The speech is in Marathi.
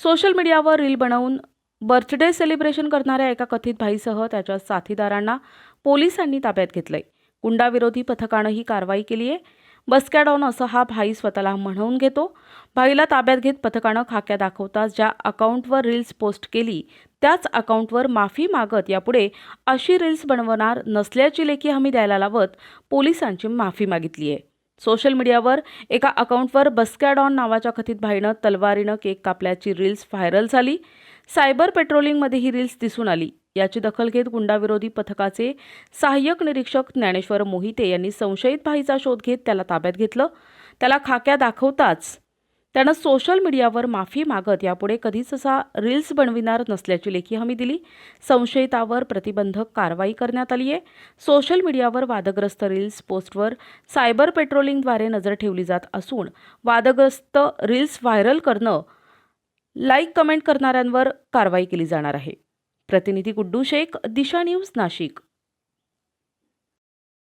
सोशल मीडियावर रील बनवून बर्थडे सेलिब्रेशन करणाऱ्या एका कथित भाईसह त्याच्या साथीदारांना पोलिसांनी ताब्यात घेतलंय. गुंडाविरोधी पथकानं ही कारवाई केली आहे. बसकॅडॉन असं हा भाई स्वतःला म्हणवून घेतो. भाईला ताब्यात घेत पथकानं खाक्या दाखवताच ज्या अकाउंटवर रील्स पोस्ट केली त्याच अकाउंटवर माफी मागत यापुढे अशी रील्स बनवणार नसल्याची लेखी हमी द्यायला लावत पोलिसांची माफी मागितली आहे सोशल मीडियावर एका अकाउंटवर बस्कॅडॉन नावाच्या कथित भाईनं तलवारीनं केक कापल्याची रील्स व्हायरल झाली. सायबर पेट्रोलिंगमध्ये ही रील्स दिसून आली. याची दखल घेत गुंडाविरोधी पथकाचे सहाय्यक निरीक्षक ज्ञानेश्वर मोहिते यांनी संशयित भाईचा शोध घेत त्याला ताब्यात घेतलं. त्याला खाक्या दाखवताच त्यानं सोशल मीडियावर माफी मागत यापुढे कधीच असा रील्स बनविणार नसल्याची लेखी हमी दिली. संशयितावर प्रतिबंधक कारवाई करण्यात आली आहे सोशल मीडियावर वादग्रस्त रील्स पोस्टवर सायबर पेट्रोलिंगद्वारे नजर ठेवली जात असून वादग्रस्त रील्स व्हायरल करणं लाईक कमेंट करणाऱ्यांवर कारवाई केली जाणार आहे. प्रतिनिधी गुड्डू शेख दिशा न्यूज नाशिक.